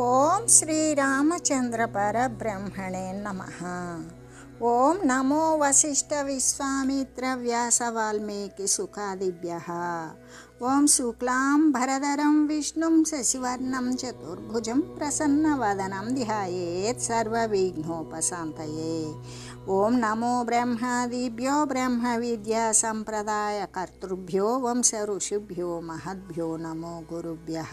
ॐ श्रीरामचन्द्रपरब्रह्मणे नमः। ॐ नमो वसिष्ठविश्वामित्रव्यासवाल्मीकिसुखादिभ्यः ॐ शुक्लां भरधरं विष्णुं शशिवर्णं चतुर्भुजं प्रसन्नवदनं ध्यायेत् सर्वविघ्नोपशान्तये। ॐ नमो ब्रह्मादिभ्यो ब्रह्मविद्यासम्प्रदायकर्तृभ्यो वंशऋषिभ्यो महद्भ्यो नमो गुरुभ्यः।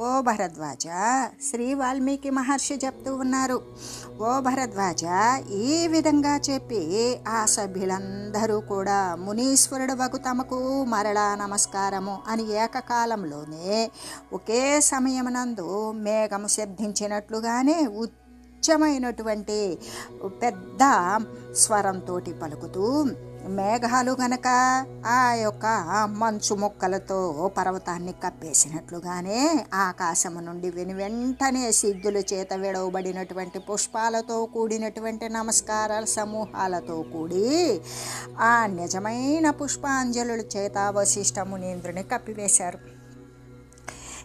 ఓ భరద్వాజ శ్రీ వాల్మీకి మహర్షి చెప్తూ ఉన్నారు. ఓ భరద్వాజ ఈ విధంగా చెప్పి ఆ సభ్యులందరూ కూడా మునీశ్వరుడు వగు తమకు మరలా నమస్కారము అని ఏకకాలంలోనే ఒకే సమయమునందు మేఘము శబ్దించినట్లుగానే ఉచ్చమైనటువంటి పెద్ద స్వరంతో పలుకుతూ మేఘాలు గనక ఆ యొక్క మంచు మొక్కలతో పర్వతాన్ని కప్పేసినట్లుగానే ఆకాశము నుండి వెను వెంటనే సిద్ధుల చేత విడవబడినటువంటి పుష్పాలతో కూడినటువంటి నమస్కారాల సమూహాలతో కూడి ఆ నిజమైన పుష్పాంజలుల చేత వశిష్ఠ మునీంద్రుని కప్పివేశారు.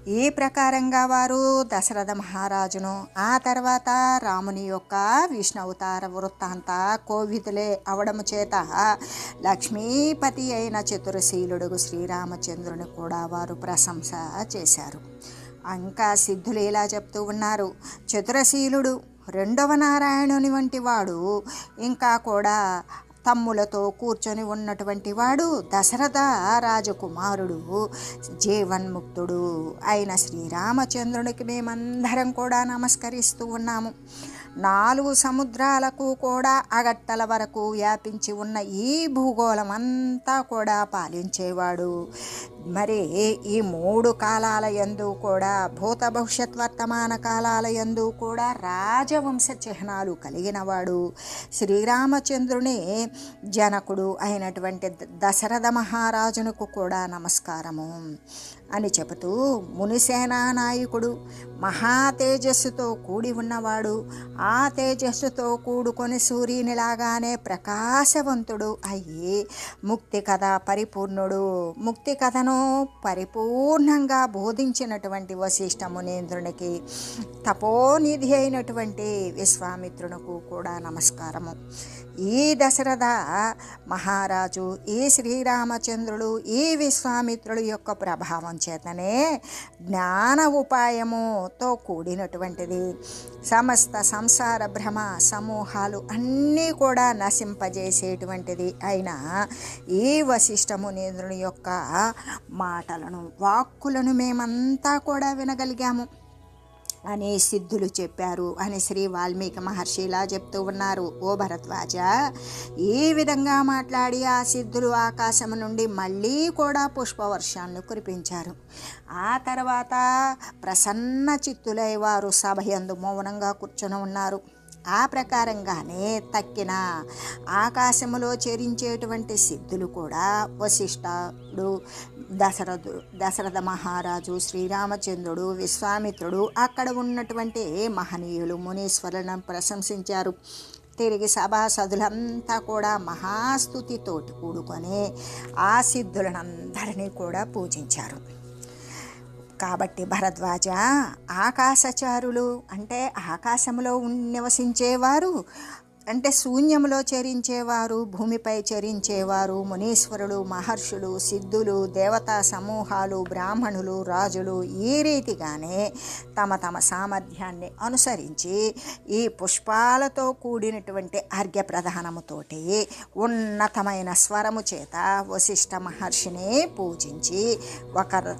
ఈ ప్రకారంగా వారు దశరథ మహారాజును ఆ తర్వాత రాముని యొక్క విష్ణువతార వృత్తాంత కోవిదులే అవడము చేత లక్ష్మీపతి అయిన చతురశీలుడు శ్రీరామచంద్రుని కూడా వారు ప్రశంస చేశారు. ఇంకా సిద్ధులు ఇలా చెప్తూ ఉన్నారు. చతురశీలుడు రెండవ నారాయణుని వంటి వాడు ఇంకా కూడా తమ్ములతో కూర్చొని ఉన్నటువంటి వాడు దశరథ రాజకుమారుడు జీవన్ముక్తుడు అయిన శ్రీరామచంద్రునికి మేమందరం కూడా నమస్కరిస్తూ ఉన్నాము. నాలుగు సముద్రాలకు కూడా అగట్టల వరకు వ్యాపించి ఉన్న ఈ భూగోళం అంతా కూడా పాలించేవాడు. మరి ఈ మూడు కాలాల యందు కూడా భూత భవిష్యత్ వర్తమాన కాలాల యందు కూడా రాజవంశ చిహ్నాలు కలిగినవాడు. శ్రీరామచంద్రుని జనకుడు అయినటువంటి దశరథ మహారాజునకు కూడా నమస్కారము. అని చెబుతూ మునిసేనా నాయకుడు మహాతేజస్సుతో కూడి ఉన్నవాడు ఆ తేజస్సుతో కూడుకొని సూర్యునిలాగానే ప్రకాశవంతుడు అయ్యి ముక్తి కథ పరిపూర్ణుడు. ముక్తి కథను పరిపూర్ణంగా బోధించినటువంటి వశిష్ఠ మునేంద్రునికి తపోనిధి అయినటువంటి విశ్వామిత్రునకు కూడా నమస్కారము. ఈ దశరథ మహారాజు ఈ శ్రీరామచంద్రుడు ఈ విశ్వామిత్రుడు యొక్క ప్రభావం చేతనే జ్ఞాన ఉపాయముతో కూడినటువంటిది. సమస్త సంసార భ్రమ సమూహాలు అన్నీ కూడా నశింపజేసేటువంటిది అయిన ఈ వశిష్టమునీంద్రుని యొక్క మాటలను వాక్కులను మేమంతా కూడా వినగలిగాము. అని సిద్ధులు చెప్పారు అని శ్రీ వాల్మీకి మహర్షి ఇలా చెప్తూ ఉన్నారు. ఓ భరద్వాజ ఈ విధంగా మాట్లాడి ఆ సిద్ధులు ఆకాశం నుండి మళ్ళీ కూడా పుష్పవర్షాలను కురిపించారు. ఆ తర్వాత ప్రసన్న చిత్తులై వారు సభయందు మౌనంగా కూర్చొని ఉన్నారు. ఆ ప్రకారంగానే తక్కిన ఆకాశములో చేరించేటువంటి సిద్ధులు కూడా వశిష్ఠుడు దశరథు దశరథ మహారాజు శ్రీరామచంద్రుడు విశ్వామిత్రుడు అక్కడ ఉన్నటువంటి మహనీయులు మునీశ్వరులను ప్రశంసించారు. తిరిగి సభాసదులంతా కూడా మహాస్తుతితోటి కూడుకొని ఆ సిద్ధులనందరినీ కూడా పూజించారు. కాబట్టి భరద్వాజ ఆకాశచారులు అంటే ఆకాశంలో నివసించేవారు అంటే శూన్యములో చరించేవారు భూమిపై చరించేవారు మునీశ్వరులు మహర్షులు సిద్ధులు దేవతా సమూహాలు బ్రాహ్మణులు రాజులు ఈ రీతిగానే తమ తమ సామర్థ్యాన్ని అనుసరించి ఈ పుష్పాలతో కూడినటువంటి అర్ఘ్య ప్రధానముతోటి ఉన్నతమైన స్వరము చేత వశిష్ఠ మహర్షిని పూజించి ఒకరి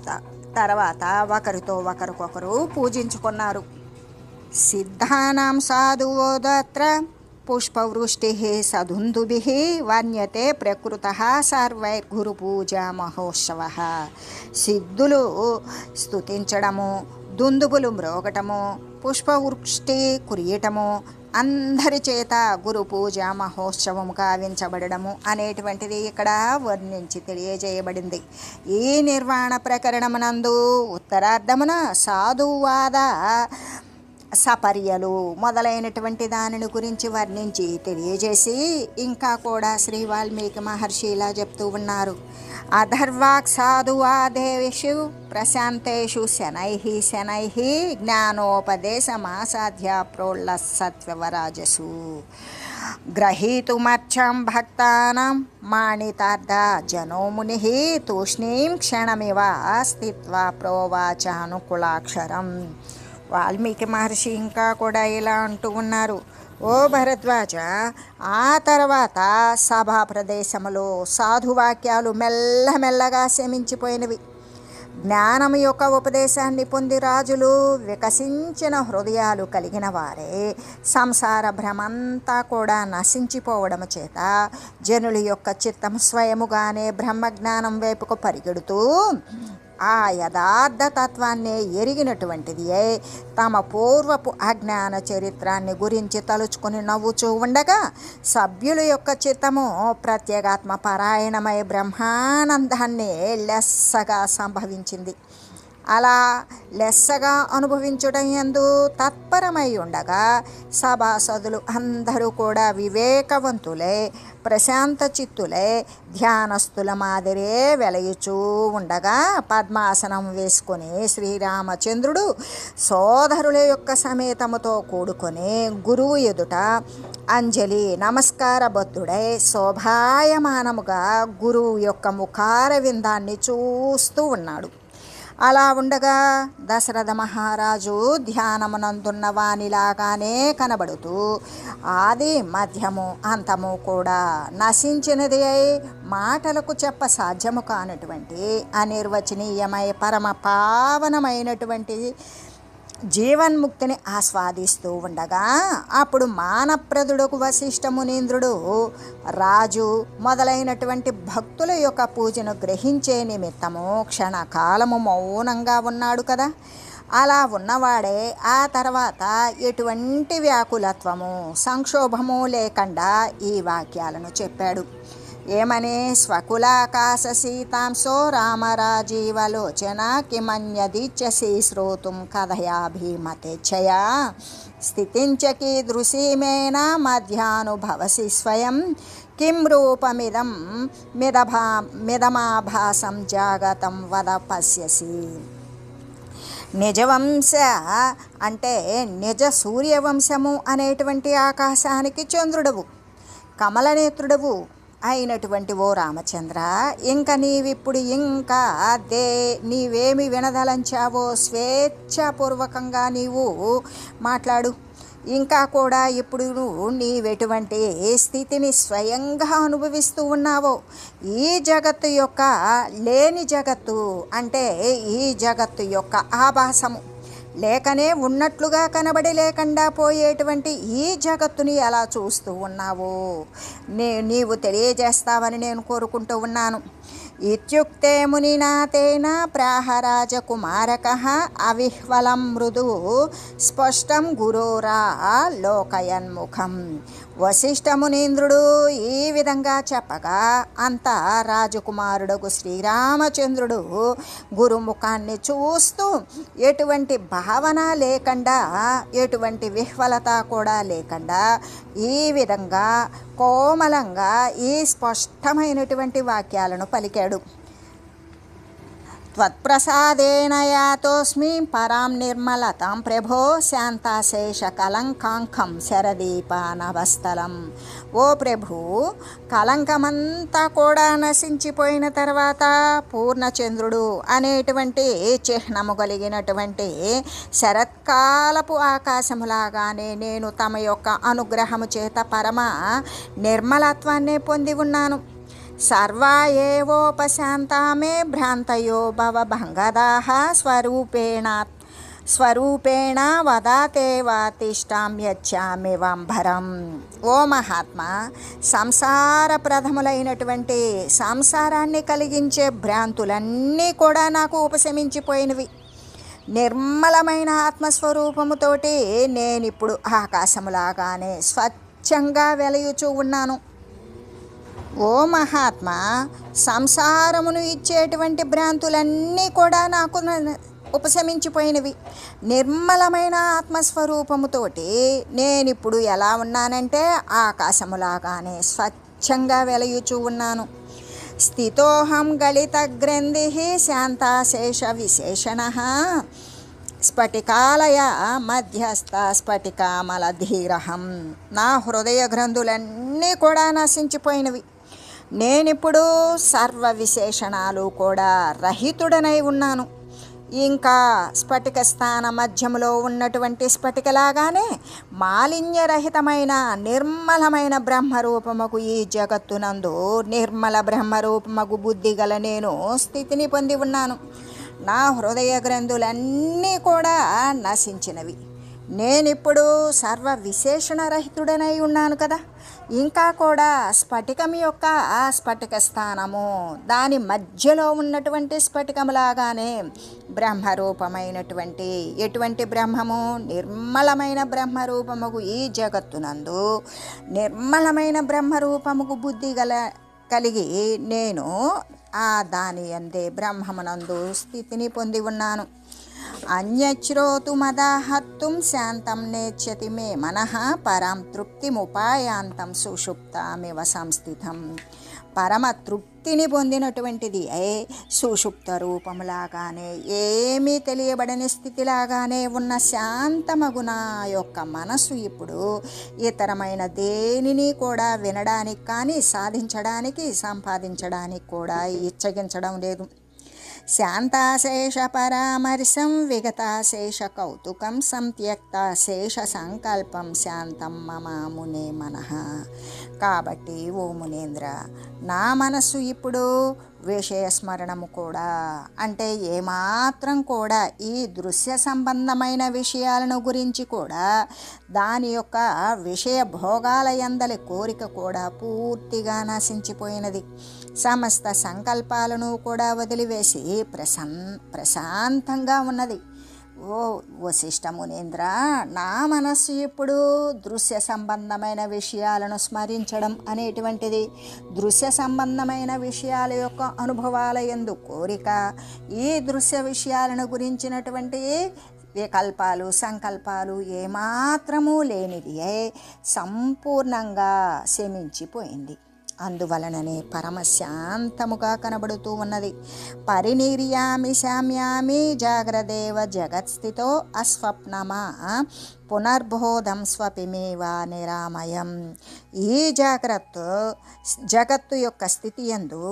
తర్వాత ఒకరితో ఒకరికొకరు పూజించుకున్నారు. సిద్ధానాం సాధువోదత్ర పుష్పవృష్టి సదుందుభి వన్యతే ప్రకృత సర్వైర్గురు పూజ మహోత్సవ సిద్ధులు స్తుతించడము దుందుబులు మ్రోగటము పుష్పవృష్టి కురియటము అందరి చేత గురు పూజ మహోత్సవము కావించబడము అనేటువంటిది ఇక్కడ వర్ణించి తెలియజేయబడింది. ఈ నిర్వాణ ప్రకరణమునందు ఉత్తరార్ధమున సాధువాద సపర్యలు మొదలైనటువంటి దానిని గురించి వర్ణించి తెలియజేసి ఇంకా కూడా శ్రీ వాల్మీకి మహర్షి ఇలా చెప్తూ ఉన్నారు. అధర్వాక్ సాధువాదేషు ప్రశాంతేషు శనై శనై జ్ఞానోపదేశమాసాధ్య ప్రోళ్ళ సత్వరాజసు గ్రహీతుమర్చం భక్తానం మాణితార్థ జనోముని తూష్ణీం క్షణమివ స్థిత్వా ప్రోవాచానుకులాక్షరం. వాల్మీకి మహర్షి ఇంకా కూడా ఇలా అంటూ ఉన్నారు. ఓ భరద్వాజ ఆ తర్వాత సభా ప్రదేశములో సాధువాక్యాలు మెల్లమెల్లగా శమించిపోయినవి. జ్ఞానం యొక్క ఉపదేశాన్ని పొంది రాజులు వికసించిన హృదయాలు కలిగిన వారే సంసార భ్రమంతా కూడా నశించిపోవడం చేత జనుల యొక్క చిత్తం స్వయముగానే బ్రహ్మజ్ఞానం వైపుకు పరిగెడుతూ ఆ యథార్థ తత్వాన్ని ఎరిగినటువంటిది తమ పూర్వపు అజ్ఞాన చరిత్రాన్ని గురించి తలుచుకుని నవ్వుచూ ఉండగా సభ్యుల యొక్క చిత్తము ప్రత్యేగాత్మ పారాయణమై బ్రహ్మానందాన్ని లెస్సగా సంభవించింది. అలా లెస్సగా అనుభవించడం ఎందు తత్పరమై ఉండగా సభాసదులు అందరూ కూడా వివేకవంతులే. ప్రశాంత చిత్తులే ధ్యానస్తుల మాదిరే వెలయుచూ ఉండగా పద్మాసనం వేసుకొని శ్రీరామచంద్రుడు సోదరుల యొక్క సమేతముతో కూడుకొని గురువు ఎదుట అంజలి నమస్కార బద్ధుడై శోభాయమానముగా గురువు యొక్క ముఖార విందాన్ని చూస్తూ ఉన్నాడు. అలా ఉండగా దశరథ మహారాజు ధ్యానమునందున్న వానిలాగానే కనబడుతూ ఆది మధ్యము అంతము కూడా నశించినది అయి మాటలకు చెప్ప సాధ్యము కానటువంటి అనిర్వచనీయమై పరమ పావనమైనటువంటి జీవన్ముక్తిని ఆస్వాదిస్తూ ఉండగా అప్పుడు మానప్రదుడుకు వశిష్ఠ మునీంద్రుడు రాజు మొదలైనటువంటి భక్తుల యొక్క పూజను గ్రహించే నిమిత్తము క్షణకాలము మౌనంగా ఉన్నాడు కదా. అలా ఉన్నవాడే ఆ తర్వాత ఎటువంటి వ్యాకులత్వము సంక్షోభము లేకుండా ఈ వాక్యాలను చెప్పాడు. ఏమనే స్వకులాకాశ సీతాంశో రామరాజీవలోచన కిమన్యదీచ్యసి శ్రోతుం కథయా భీమతేచ్ఛయా స్థితించ కీదృశీమేన మధ్యానుభవసి స్వయం. కిం రూపమిదం మిదభా మిదమాభాసం జాగతం వద పశ్యసి. నిజవంశ అంటే నిజ సూర్యవంశము అనేటువంటి ఆకాశానికి చంద్రుడవు. కమలనేత్రుడవు. అయినటువంటి ఓ రామచంద్ర ఇంకా నీవిప్పుడు ఇంకా దే నీవేమి వినదలంచావో స్వేచ్ఛాపూర్వకంగా నీవు మాట్లాడు. ఇంకా కూడా ఇప్పుడు నువ్వు నీవెటువంటి స్థితిని స్వయంగా అనుభవిస్తూ ఉన్నావో ఈ జగత్తు యొక్క లేని జగత్తు అంటే ఈ జగత్తు యొక్క ఆభాసము. లేకనే ఉన్నట్లుగా కనబడి లేకుండా పోయేటువంటి ఈ జగత్తుని ఎలా చూస్తూ ఉన్నావు? నే నీవు తెలియజేస్తావని నేను కోరుకుంటూ ఉన్నాను. ఇత్యుక్తే మునినాథేన ప్రాహరాజకుమారక అవిహ్వలం మృదు స్పష్టం గురోరా లోకయన్ముఖం. వశిష్ఠమునీంద్రుడు ఈ విధంగా చెప్పగా అంతా రాజకుమారుడుకు శ్రీరామచంద్రుడు గురుముఖాన్ని చూస్తూ ఎటువంటి భావన లేకుండా ఎటువంటి విహ్వలత కూడా లేకుండా ఈ విధంగా కోమలంగా ఈ స్పష్టమైనటువంటి వాక్యాలను పలికాడు. త్వత్ప్రసాదేన యాతోస్మి పరాం నిర్మలతాం ప్రభో శాంతాశేష కలంకాంకం శరదీపానవస్థలం ఓ ప్రభు కలంకమంతా కూడా నశించిపోయిన తర్వాత పూర్ణచంద్రుడు అనేటువంటి చిహ్నము కలిగినటువంటి శరత్కాలపు ఆకాశములాగానే నేను తమ యొక్క అనుగ్రహము చేత పరమ నిర్మలత్వాన్ని పొంది ఉన్నాను. సర్వా ఏవోపశాంతా మే భ్రాంతయో భవభంగదాహ స్వరూపేణ స్వరూపేణ వదాతే వాతిష్టామ్యచ్చామి వంభరం ఓ మహాత్మా సంసార ప్రథములైనటువంటి సంసారాన్ని కలిగించే భ్రాంతులన్నీ కూడా నాకు ఉపశమించిపోయినవి. నిర్మలమైన ఆత్మస్వరూపముతోటి నేనిప్పుడు ఆకాశములాగానే స్వచ్ఛంగా వెలయుచూ ఉన్నాను. ఓ మహాత్మా సంసారమును ఇచ్చేటువంటి భ్రాంతులన్నీ కూడా నాకు ఉపశమించిపోయినవి. నిర్మలమైన ఆత్మస్వరూపముతోటి నేనిప్పుడు ఎలా ఉన్నానంటే ఆకాశములాగానే స్వచ్ఛంగా వెలయుచూ ఉన్నాను. స్థితోహం గళిత గ్రంథి శాంతాశేష విశేషణ. స్ఫటికాలయ మధ్యస్థ స్ఫటికామలధీరహం నా హృదయ గ్రంథులన్నీ కూడా నశించిపోయినవి. నేనిప్పుడు సర్వ విశేషణాలు కూడా రహితుడనై ఉన్నాను. ఇంకా స్ఫటిక స్థాన మధ్యములో ఉన్నటువంటి స్ఫటికలాగానే మాలిన్యరహితమైన నిర్మలమైన బ్రహ్మరూపముకు ఈ జగత్తునందు నిర్మల బ్రహ్మరూపముకు బుద్ధి గల నేను స్థితిని పొంది ఉన్నాను. నా హృదయ గ్రంథులన్నీ కూడా నశించినవి. నేనిప్పుడు సర్వ విశేషణరహితుడనై ఉన్నాను కదా. ఇంకా కూడా స్ఫటికం యొక్క ఆ స్ఫటిక స్థానము దాని మధ్యలో ఉన్నటువంటి స్ఫటికములాగానే బ్రహ్మరూపమైనటువంటి ఎటువంటి బ్రహ్మము? నిర్మలమైన బ్రహ్మరూపముకు ఈ జగత్తునందు నిర్మలమైన బ్రహ్మరూపముకు బుద్ధి గల కలిగి నేను ఆ దాని అందే బ్రహ్మమునందు స్థితిని పొంది ఉన్నాను. అన్యశ్రోతుమదాహత్తుం శాంతం నేచ్యతి మే మనః పరం తృప్తిముపాయాంతం సుషుప్తామివ సంస్థితం పరమ తృప్తిని పొందినటువంటిది ఏ? సుషుప్త రూపములాగానే ఏమీ తెలియబడని స్థితిలాగానే ఉన్న శాంతమగున యొక్క మనసు ఇప్పుడు ఇతరమైన దేనిని కూడా వినడానికి కానీ సాధించడానికి సంపాదించడానికి కూడా ఇచ్చగించడం లేదు. శాంతాశేష పరామర్శం విగతాశేష కౌతుకం సంత్యక్తాశేష సంకల్పం శాంతం మమ మునే మనః కాబట్టి ఓ మునేంద్ర నా మనస్సు ఇప్పుడు విషయ స్మరణము కూడా. అంటే ఏమాత్రం కూడా ఈ దృశ్య సంబంధమైన విషయాలను గురించి కూడా దాని యొక్క విషయ భోగాల ఎందలి కోరిక కూడా పూర్తిగా నశించిపోయినది. సమస్త సంకల్పాలను కూడా వదిలివేసి ప్రసన్ ప్రశాంతంగా ఉన్నది. ఓ వశిష్ఠ మునేంద్ర నా మనస్సు ఇప్పుడు దృశ్య సంబంధమైన విషయాలను స్మరించడం అనేటువంటిది. దృశ్య సంబంధమైన విషయాల యొక్క అనుభవాల ఎందు కోరిక ఈ దృశ్య విషయాలను గురించినటువంటి వికల్పాలు సంకల్పాలు ఏమాత్రమూ లేనిది సంపూర్ణంగా శమించిపోయింది. అందువలననే పరమశాంతముగా కనబడుతూ ఉన్నది. పరినిర్యామి శామ్యామి జాగ్రదేవ జగత్స్థితో అస్వప్నమా పునర్బోధం స్వపిమేవా నిరామయం. ఈ జాగ్రత్త జగత్తు యొక్క స్థితి ఎందు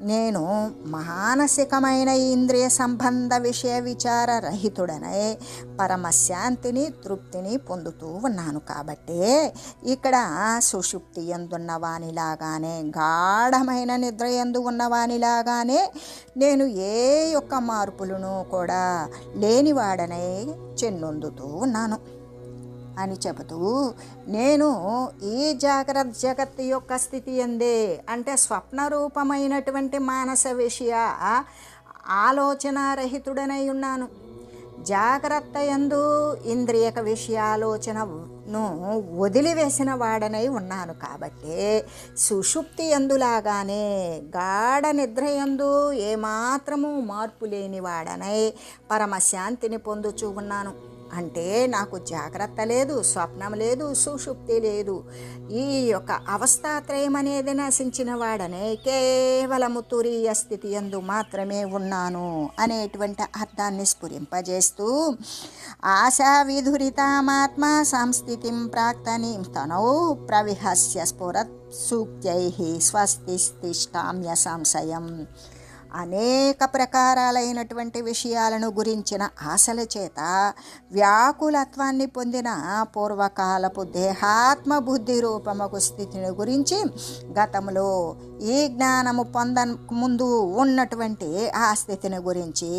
నేను మానసికమైన ఇంద్రియ సంబంధ విషయ విచార రహితుడనై పరమశాంతిని తృప్తిని పొందుతూ ఉన్నాను. కాబట్టి ఇక్కడ సుషుప్తి ఎందున్న వానిలాగానే గాఢమైన నిద్ర ఎందు ఉన్నవానిలాగానే నేను ఏ యొక్క మార్పులను కూడా లేనివాడనై చెన్నొందుతూ ఉన్నాను. అని చెబుతూ నేను ఈ జాగ్రత్త జగత్ యొక్క స్థితి ఎందే? అంటే స్వప్న రూపమైనటువంటి మానస విషయ ఆలోచన రహితుడనై ఉన్నాను. జాగ్రత్త ఎందు ఇంద్రియక విషయాలోచనను వదిలివేసిన వాడనై ఉన్నాను కాబట్టి సుషుప్తి ఎందులాగానే గాఢ నిద్ర ఎందు ఏమాత్రము మార్పు లేని వాడనై పరమశాంతిని పొందుచూ ఉన్నాను. అంటే నాకు జాగ్రత్త లేదు స్వప్నం లేదు సుషుప్తి లేదు. ఈ యొక్క అవస్థాత్రయం అనేది నశించిన వాడనే కేవలము తురీయ స్థితి ఎందు మాత్రమే ఉన్నాను అనేటువంటి అర్థాన్ని స్ఫురింపజేస్తూ ఆశా విధురితామాత్మ సంస్థితిం ప్రాక్తని తనౌ ప్రవిహస్య స్ఫురత్ సూక్త్యై స్వస్తి తిష్టామ్య సంశయం. అనేక ప్రకారాలైనటువంటి విషయాలను గురించిన ఆశల చేత వ్యాకులత్వాన్ని పొందిన పూర్వకాలపు దేహాత్మ బుద్ధి రూపముకు స్థితిని గురించి గతంలో ఈ జ్ఞానము పొంద ముందు ఉన్నటువంటి ఆ స్థితిని గురించి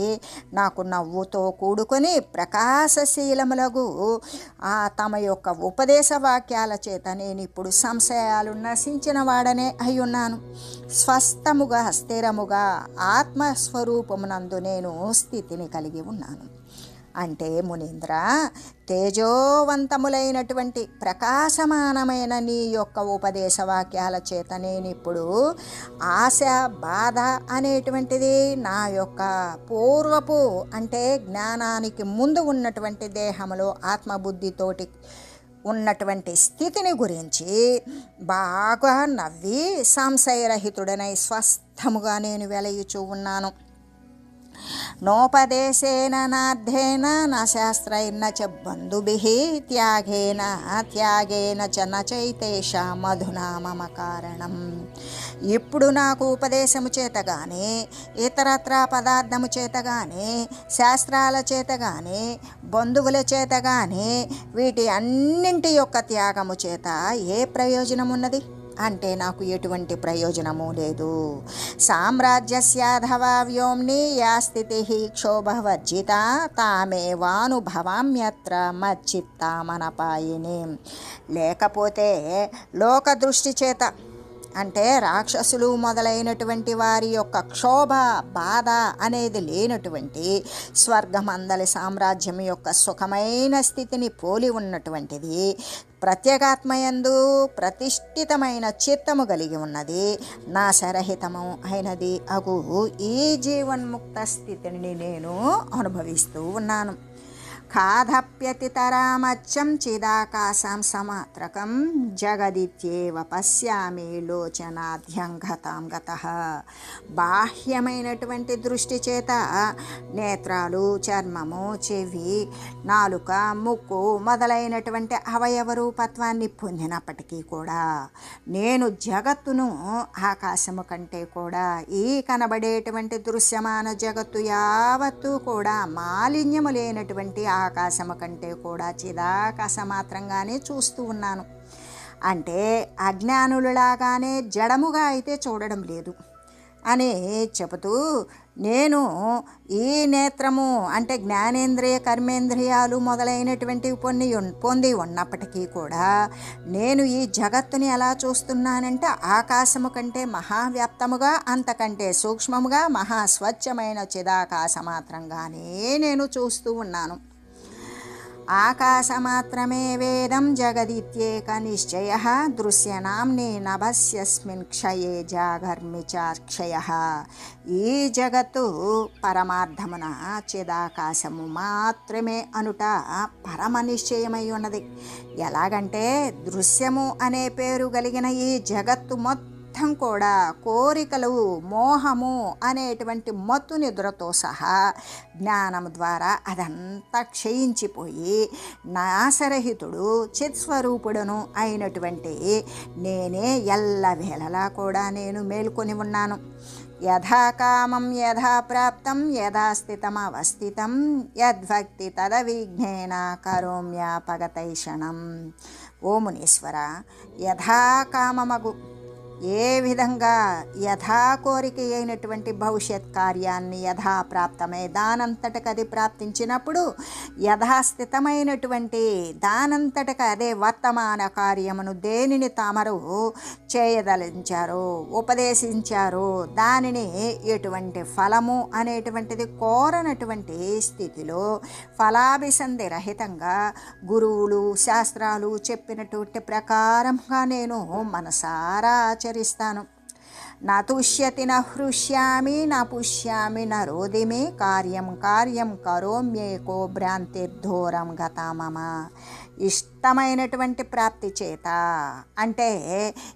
నాకు నవ్వుతో కూడుకొని ప్రకాశశీలములగు ఆ తమ యొక్క ఉపదేశ వాక్యాల చేత నేను ఇప్పుడు సంశయాలు నశించిన వాడనే అయ్యున్నాను స్వస్థముగా స్థిరముగా ఆత్మస్వరూపమునందు నేను స్థితిని కలిగి ఉన్నాను. అంటే మునీంద్ర తేజోవంతములైనటువంటి ప్రకాశమానమైన నీ యొక్క ఉపదేశ వాక్యాల చేత నేను ఇప్పుడు ఆశ బాధ అనేటువంటిది నా యొక్క పూర్వపు అంటే జ్ఞానానికి ముందు ఉన్నటువంటి దేహములో ఆత్మబుద్ధితోటి ఉన్నటువంటి స్థితిని గురించి బాగా నవ్వి సంశయరహితుడనై స్వస్థముగా నేను వెలయుచూ ఉన్నాను. నోపదేశేన నార్థేన నా శాస్త్రైర్న చ బంధుభి త్యాగేన త్యాగేన చ న మధునా మమ కారణం. ఇప్పుడు నాకు ఉపదేశము చేత కానీ ఇతరత్రా పదార్థము చేత కానీ శాస్త్రాల చేత కానీ బంధువుల చేత కానీ వీటి అన్నింటి యొక్క త్యాగము చేత ఏ ప్రయోజనం ఉన్నది అంటే నాకు ఎటువంటి ప్రయోజనము లేదు. సామ్రాజ్యస్యాధవా వ్యోమ్ని యా స్థితి క్షోభవర్జిత తామేవానుభవామ్యత్ర మచ్చిత్తామనపాయిని. లేకపోతే లోక దృష్టి చేత అంటే రాక్షసులు మొదలైనటువంటి వారి యొక్క క్షోభ బాధ అనేది లేనటువంటి స్వర్గమందలి సామ్రాజ్యం యొక్క సుఖమైన స్థితిని పోలి ఉన్నటువంటిది. ప్రత్యేగాత్మయందు ప్రతిష్ఠితమైన చిత్తము కలిగి ఉన్నది. నా సరహితము అయినది అగు ఈ జీవన్ముక్త స్థితిని నేను అనుభవిస్తూ ఉన్నాను. खाधप्यतितरामच्चं चिदाकाशं समात्रकं జగదిత్యేవ పశ్యామి లోచనాధ్యంగతాం గత బాహ్యమైనటువంటి దృష్టి చేత నేత్రాలు చర్మము చెవి నాలుక ముక్కు మొదలైనటువంటి అవయవ రూపత్వాన్ని పొందినప్పటికీ కూడా నేను జగత్తును ఆకాశము కంటే కూడా ఈ కనబడేటువంటి దృశ్యమాన జగత్తు యావత్తు కూడా మాలిన్యము లేనటువంటి ఆకాశము కంటే కూడా చిదాకాశ మాత్రంగానే చూస్తూ ఉన్నాను. అంటే అజ్ఞానులలాగానే జడముగా అయితే చూడడం లేదు. అని చెబుతూ నేను ఈ నేత్రము అంటే జ్ఞానేంద్రియ కర్మేంద్రియాలు మొదలైనటువంటివి పొంది పొంది ఉన్నప్పటికీ కూడా నేను ఈ జగత్తుని ఎలా చూస్తున్నానంటే ఆకాశము కంటే మహావ్యాప్తముగా అంతకంటే సూక్ష్మముగా మహాస్వచ్ఛమైన చిదాకాశ మాత్రంగానే నేను చూస్తూ ఉన్నాను. ఆకాశమాత్రమే వేదం జగదిత్యేక నిశ్చయ దృశ్యనాంని నభస్యస్మిన్ క్షయే జాగర్మి చాక్షయ ఈ జగత్తు పరమార్థమున చిదాకాశము మాత్రమే అనుట పరమ నిశ్చయమై ఉన్నది। ఎలాగంటే దృశ్యము అనే పేరు కలిగిన ఈ జగత్తు మొత్తం అర్థం కూడా కోరికలు మోహము అనేటువంటి మత్తు నిద్రతో సహా జ్ఞానం ద్వారా అదంతా క్షయించిపోయి నాశరహితుడు చిత్స్వరూపుడును అయినటువంటి నేనే ఎల్లవేళలా కూడా నేను మేల్కొని ఉన్నాను. యథా కామం యథా ప్రాప్తం యథాస్థితం స్థితమవస్థితం యద్భక్తి తదవిఘ్నేన కరోమ్యాపగతైషణం ఓ మునీశ్వర యథాకామమగు ఏ విధంగా యథా కోరిక అయినటువంటి భవిష్యత్ కార్యాన్ని యథాప్రాప్తమై దానంతటకు అది ప్రాప్తించినప్పుడు యథాస్థితమైనటువంటి దానంతటకు అదే వర్తమాన కార్యమును దేనిని తామరు చేయదలించారు ఉపదేశించారు దానిని ఎటువంటి ఫలము అనేటువంటిది కోరనటువంటి స్థితిలో ఫలాభిసంధి రహితంగా గురువులు శాస్త్రాలు చెప్పినటువంటి ప్రకారంగా నేను మనసారా ఉచ్చరిస్తాను నా తుష్యతి న హృష్యామి నా పుష్యామి న రోదిమి కార్యం కార్యం కరోమ్యేకో భ్రాంతిర్ధూరం గత మమ. ఇష్టమైనటువంటి ప్రాప్తి చేత. అంటే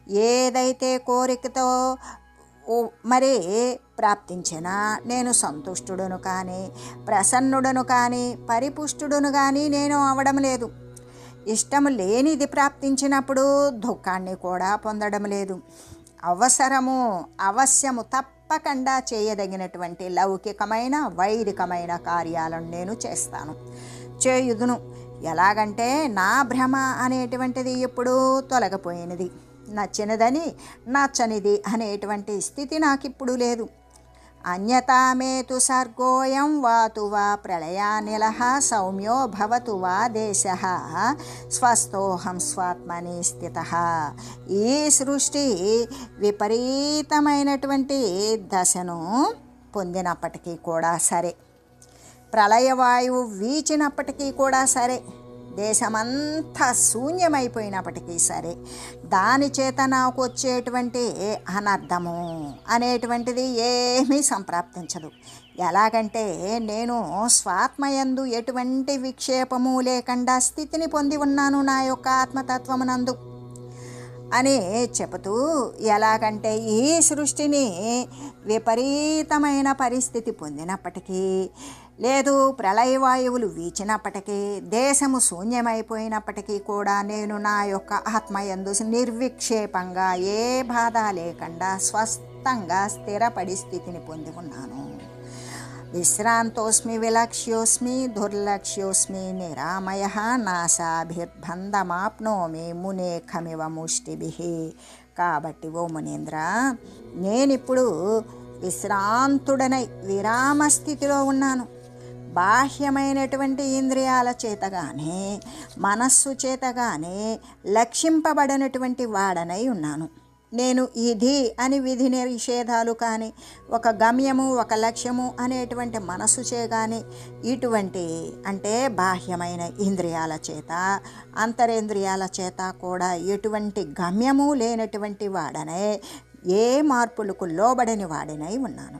ఏదైతే కోరికతో ఓ- మరి ప్రాప్తించిన నేను సంతుష్టుడును కానీ ప్రసన్నుడను కానీ పరిపుష్టుడును కానీ నేను అవడం లేదు. ఇష్టం లేనిది ప్రాప్తించినప్పుడు దుఃఖాన్ని కూడా పొందడం లేదు. అవసరము అవశ్యము తప్పకుండా చేయదగినటువంటి లౌకికమైన వైదికమైన కార్యాలను నేను చేస్తాను. చేయుదును. ఎలాగంటే నా భ్రమ అనేటువంటిది ఎప్పుడూ తొలగిపోయినది. నచ్చినదని నచ్చనిది అనేటువంటి స్థితి నాకిప్పుడు లేదు. అన్యతామేతు సర్గోయం వాతు వా ప్రళయానిల సౌమ్యో భవతు వా దేశ స్వస్థోహం స్వాత్మని స్థిత ఈ సృష్టి విపరీతమైనటువంటి దశను పొందినప్పటికీ కూడా సరే. ప్రళయవాయువు వీచినప్పటికీ కూడా సరే. దేశమంతా శూన్యమైపోయినప్పటికీ సరే దాని చేత నాకు వచ్చేటువంటి అనర్థము అనేటువంటిది ఏమీ సంప్రాప్తించదు. ఎలాగంటే నేను స్వాత్మయందు ఎటువంటి విక్షేపము లేకుండా స్థితిని పొంది ఉన్నాను నా యొక్క ఆత్మతత్వమునందు అని చెబుతూ ఎలాగంటే ఈ సృష్టిని విపరీతమైన పరిస్థితి పొందినప్పటికీ లేదు ప్రళయవాయువులు వీచినప్పటికీ దేశము శూన్యమైపోయినప్పటికీ కూడా నేను నా యొక్క ఆత్మయందు నిర్విక్షేపంగా ఏ బాధ లేకుండా స్వస్థంగా స్థిరపడి స్థితిని పొంది ఉన్నాను విశ్రాంతోస్మి విలక్ష్యోస్మి దుర్లక్ష్యోస్మి నిరామయ నాశాభిర్బంధమాప్నోమి మునేఖమివ ముష్టిభి. కాబట్టి ఓ మునీంద్ర నేనిప్పుడు విశ్రాంతుడనై విరామ స్థితిలో ఉన్నాను. బాహ్యమైనటువంటి ఇంద్రియాల చేత కానీ మనస్సు చేత కానీ లక్షింపబడినటువంటి వాడనై ఉన్నాను. నేను ఇది అని విధి నిషేధాలు కానీ ఒక గమ్యము ఒక లక్ష్యము అనేటువంటి మనసు చే కానీ ఇటువంటి అంటే బాహ్యమైన ఇంద్రియాల చేత అంతరేంద్రియాల చేత కూడా ఎటువంటి గమ్యము లేనటువంటి వాడనే ఏ మార్పులకు లోబడని వాడినై ఉన్నాను.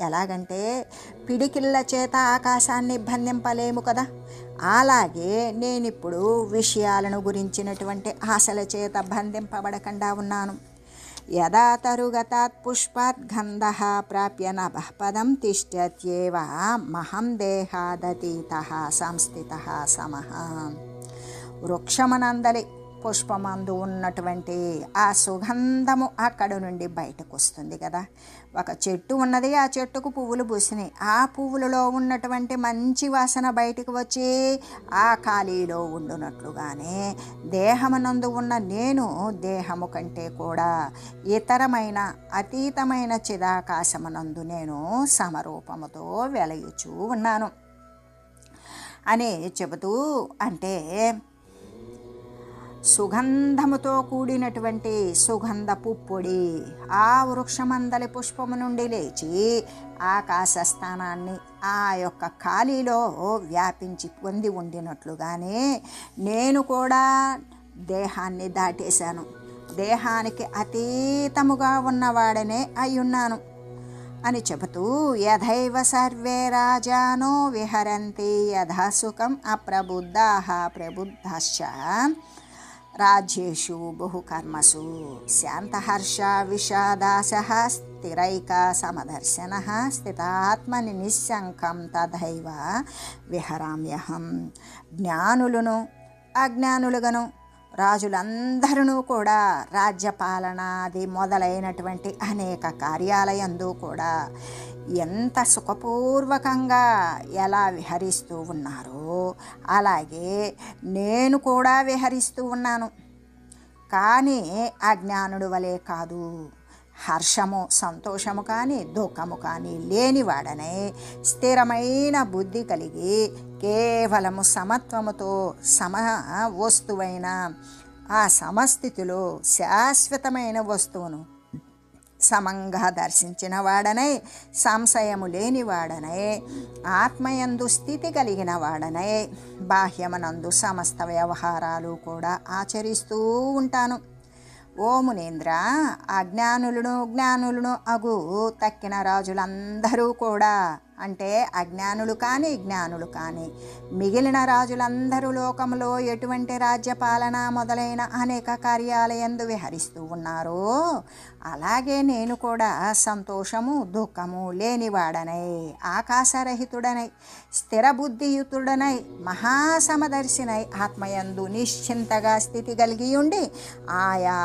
ఎలాగంటే పిడికిళ్ళ చేత ఆకాశాన్ని బంధింపలేము కదా. అలాగే నేనిప్పుడు విషయాలను గురించినటువంటి ఆశల చేత బంధింపబడకుండా ఉన్నాను. యదా తరుగతాత్ పుష్పాత్ గంధ ప్రాప్య నభః పదం తిష్టత్యేవ మహం దేహాదతీత సంస్థిత సమః. వృక్షమనందలి పుష్పమందు ఉన్నటువంటి ఆ సుగంధము అక్కడ నుండి బయటకు వస్తుంది కదా. ఒక చెట్టు ఉన్నది ఆ చెట్టుకు పువ్వులు పూసినాయి. ఆ పువ్వులలో ఉన్నటువంటి మంచి వాసన బయటకు వచ్చి ఆ ఖాళీలో ఉండునట్లుగానే దేహమునందు ఉన్న నేను దేహము కంటే కూడా ఇతరమైన అతీతమైన చిదాకాశమునందు నేను సమరూపముతో వెలయుచూ ఉన్నాను. అని చెబుతూ అంటే సుగంధముతో కూడినటువంటి సుగంధపు పొడి. ఆ వృక్షమందలి పుష్పము నుండి లేచి ఆకాశ స్థానాన్ని ఆ యొక్క ఖాళీలో వ్యాపించి పొంది ఉండినట్లుగానే నేను కూడా దేహాన్ని దాటేశాను. దేహానికి అతీతముగా ఉన్నవాడనే అయ్యున్నాను అని చెబుతూ యథైవ సర్వే రాజానో విహరంతి యథా సుఖం అప్రబుద్ధా ప్రబుద్ధశ్చ. రాజ్యేషు బహుకర్మసు శాంతహర్ష విషాదాశ స్థిరైక సమదర్శన స్థితాత్మని నిశంకం తథైవ విహరామ్యహం. జ్ఞానులను అజ్ఞానులుగను రాజులందరూ కూడా రాజ్యపాలనాది మొదలైనటువంటి అనేక కార్యాలయందు కూడా ఎంత సుఖపూర్వకంగా ఎలా విహరిస్తూ ఉన్నారో అలాగే నేను కూడా విహరిస్తూ ఉన్నాను. కానీ అజ్ఞానుడు వలె కాదు. హర్షము సంతోషము కానీ దుఃఖము కానీ లేనివాడనే స్థిరమైన బుద్ధి కలిగి కేవలము సమత్వముతో సమ వస్తువైన ఆ సమస్థితిలో శాశ్వతమైన వస్తువును సమంగా దర్శించిన వాడనై సంశయము లేనివాడనై ఆత్మయందు స్థితి కలిగిన వాడనై బాహ్యమనందు సమస్త వ్యవహారాలు కూడా ఆచరిస్తూ ఉంటాను. ఓ మునేంద్ర అజ్ఞానులను జ్ఞానులను అగు తక్కిన రాజులందరూ కూడా అంటే అజ్ఞానులు కానీ జ్ఞానులు కానీ. మిగిలిన రాజులందరూ లోకంలో ఎటువంటి రాజ్యపాలన మొదలైన అనేక కార్యాలయందు విహరిస్తూ ఉన్నారో. అలాగే నేను కూడా సంతోషము దుఃఖము లేనివాడనై ఆకాశరహితుడనై స్థిరబుద్ధియుతుడనై మహాసమదర్శినై ఆత్మయందు నిశ్చింతగా స్థితి కలిగి ఉండి ఆయా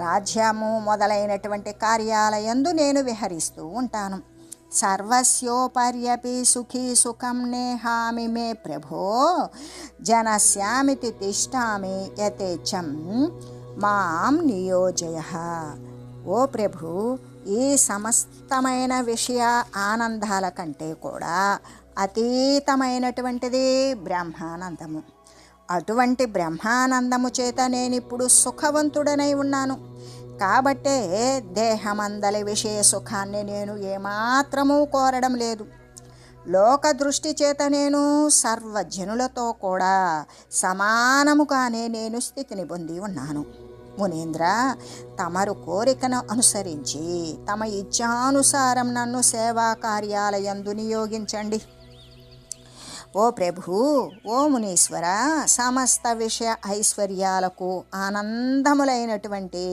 రాజ్యము మొదలైనటువంటి కార్యాలయందు నేను విహరిస్తూ ఉంటాను. సర్వస్యోపర్యపి సుఖీ సుఖం నేహామి మే ప్రభో జనస్యామితి తిష్టామి యథేచ్ఛం మాం నియోజయ. ఓ ప్రభు ఈ సమస్తమైన విషయ ఆనందాల కంటే కూడా అతీతమైనటువంటిది బ్రహ్మానందము. అటువంటి బ్రహ్మానందము చేత నేనిప్పుడు సుఖవంతుడనై ఉన్నాను. కాబట్టే దేహమందలి విషయ సుఖాన్ని నేను ఏమాత్రమూ కోరడం లేదు. లోక దృష్టి చేత నేను సర్వజనులతో కూడా సమానముగానే నేను స్థితిని పొంది ఉన్నాను. మునీంద్ర తమరు కోరికను అనుసరించి తమ ఇచ్ఛానుసారం నన్ను సేవా కార్యాలయందు నియోగించండి. ఓ ప్రభు ఓ మునీశ్వర సమస్త విషయ ఐశ్వర్యాలకు ఆనందములైనటువంటి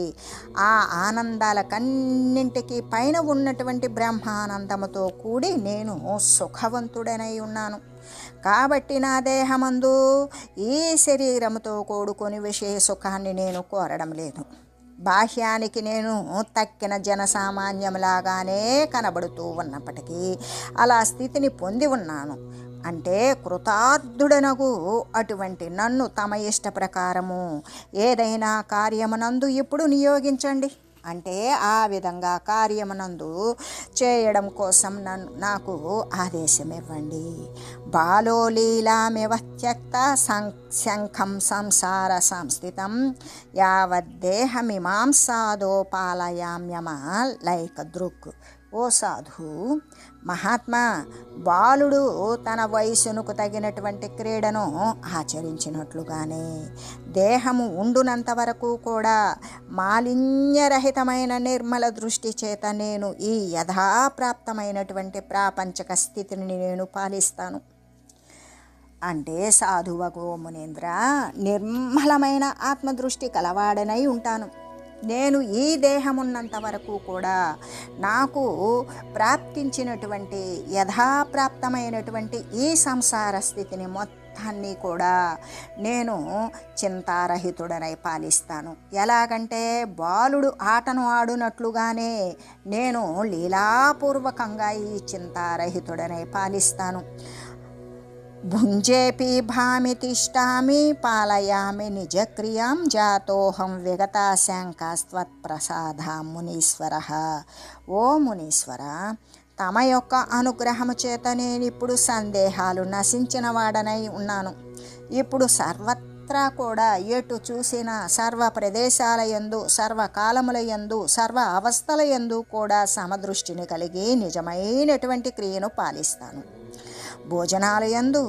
ఆ ఆనందాలకన్నింటికి పైన ఉన్నటువంటి బ్రహ్మానందముతో కూడి నేను సుఖవంతుడనై ఉన్నాను. కాబట్టి నా దేహమందు ఈ శరీరముతో కూడుకొని విషయ సుఖాన్ని నేను కోరడం లేదు. బాహ్యానికి నేను తక్కిన జనసామాన్యంలాగానే కనబడుతూ ఉన్నప్పటికీ అలా స్థితిని పొంది ఉన్నాను. అంటే కృతార్థుడనగు అటువంటి నన్ను తమ ఇష్ట ప్రకారము ఏదైనా కార్యమునందు ఇప్పుడు నియోగించండి. అంటే ఆ విధంగా కార్యమునందు చేయడం కోసం నన్ను నాకు ఆదేశం ఇవ్వండి బాలోలీలామివ త్యక్త శంఖం సంసార సంస్థితం యావద్దేహమిమాం పాలయామ్యమ లైక దృక్. ఓ సాధు మహాత్మా బాలుడు తన వయసునకు తగినటువంటి క్రీడను ఆచరించినట్లుగానే దేహము ఉండునంత వరకు కూడా మాలిన్యరహితమైన నిర్మల దృష్టి చేత నేను ఈ యథాప్రాప్తమైనటువంటి ప్రాపంచక స్థితిని నేను పాలిస్తాను. అంటే సాధువగో మునేంద్ర నిర్మలమైన ఆత్మదృష్టి కలవాడనై ఉంటాను. నేను ఈ దేహమున్నంత వరకు కూడా నాకు ప్రాప్తించినటువంటి యథాప్రాప్తమైనటువంటి ఈ సంసార స్థితిని మొత్తాన్ని కూడా నేను చింతారహితుడనై పాలిస్తాను. ఎలాగంటే బాలుడు ఆటను ఆడునట్లుగానే నేను లీలాపూర్వకంగా ఈ చింతారహితుడనై పాలిస్తాను. భుంజేపి భామి తిష్టామి పాలయామి నిజక్రియాం జాతోహం విగతాశంకాస్త్వత్ప్రసాదా మునీశ్వర ఓ మునీశ్వర తమ యొక్క అనుగ్రహము చేత నేను ఇప్పుడు సందేహాలు నశించిన వాడనై ఉన్నాను ఇప్పుడు సర్వత్రా కూడా ఎటు చూసిన సర్వ ప్రదేశాల యందు సర్వకాలముల యందు సర్వ అవస్థల యందు కూడా సమదృష్టిని కలిగి నిజమైనటువంటి క్రియను పాలిస్తాను భోజనాలు యందు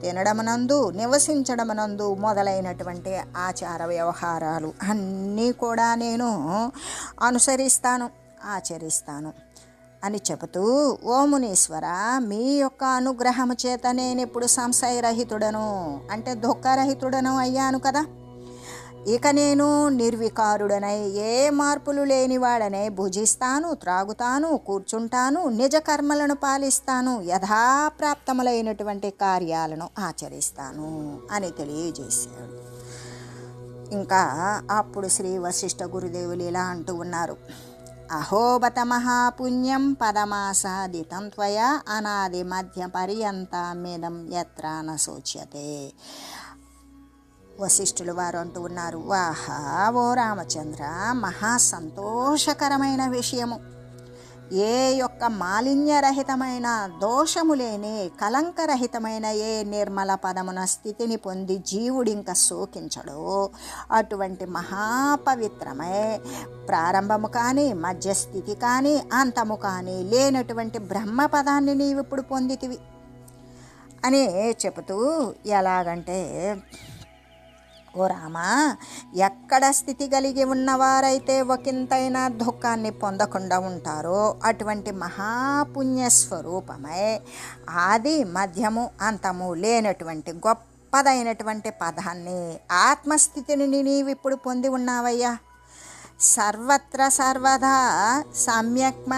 తినడమనందు నివసించడమనందు మొదలైనటువంటి ఆచార వ్యవహారాలు అన్నీ కూడా నేను అనుసరిస్తాను ఆచరిస్తాను అని చెబుతూ ఓ మునీశ్వర మీ యొక్క అనుగ్రహము చేత నేను ఇప్పుడు సంశయరహితుడను? అంటే దుఃఖరహితుడను అయ్యాను కదా? ఇక నేను నిర్వికారుడనై ఏ మార్పులు లేనివాడనే భుజిస్తాను త్రాగుతాను కూర్చుంటాను నిజ కర్మలను పాలిస్తాను యథాప్రాప్తములైనటువంటి కార్యాలను ఆచరిస్తాను అని తెలియజేశాడు. ఇంకా అప్పుడు శ్రీ వశిష్ఠ గురుదేవులు ఇలా అంటూ ఉన్నారు. అహోబత మహాపుణ్యం పదమాసాదితం త్వయా అనాది మధ్య పర్యంతమిదం ఎత్ర న వశిష్ఠులు వారు అంటూ ఉన్నారు. వాహా ఓ రామచంద్ర మహా సంతోషకరమైన విషయము. ఏ యొక్క మాలిన్యరహితమైన దోషము లేని కలంకరహితమైన ఏ నిర్మల పదమున స్థితిని పొంది జీవుడింక శోకించడో అటువంటి మహాపవిత్రమే. ప్రారంభము కానీ మధ్యస్థితి కానీ అంతము కానీ లేనటువంటి బ్రహ్మ పదాన్ని నీవు ఇప్పుడు పొందితివి. అని చెబుతూ ఎలాగంటే ఓ రామా ఎక్కడ స్థితి కలిగి ఉన్నవారైతే ఒకంతైనా దుఃఖాన్ని పొందకుండా ఉంటారో అటువంటి మహాపుణ్య స్వరూపమై. ఆది మధ్యము అంతము లేనటువంటి గొప్పదైనటువంటి పదాన్ని ఆత్మస్థితిని నీవు ఇప్పుడు పొంది ఉన్నావయ్యా? సర్వత్ర సర్వదా సమ్యక్మ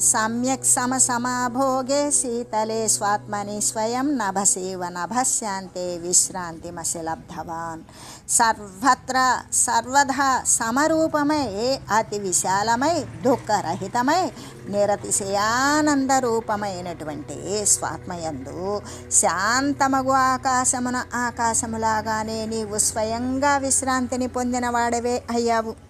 సమ్యక్ సమసమాభోగే శీతలే స్వాత్మని స్వయం నభసేవ నభశాంతే విశ్రాంతిమసి లబ్ధవాన్. సర్వత్ర సర్వదా సమరూపమై అతి విశాలమై దుఃఖరహితమై నిరతిశయానంద రూపమైనటువంటి స్వాత్మయందు శాంతమగు ఆకాశమున ఆకాశములాగానే నీవు స్వయంగా విశ్రాంతిని పొందిన వాడవే అయ్యావు.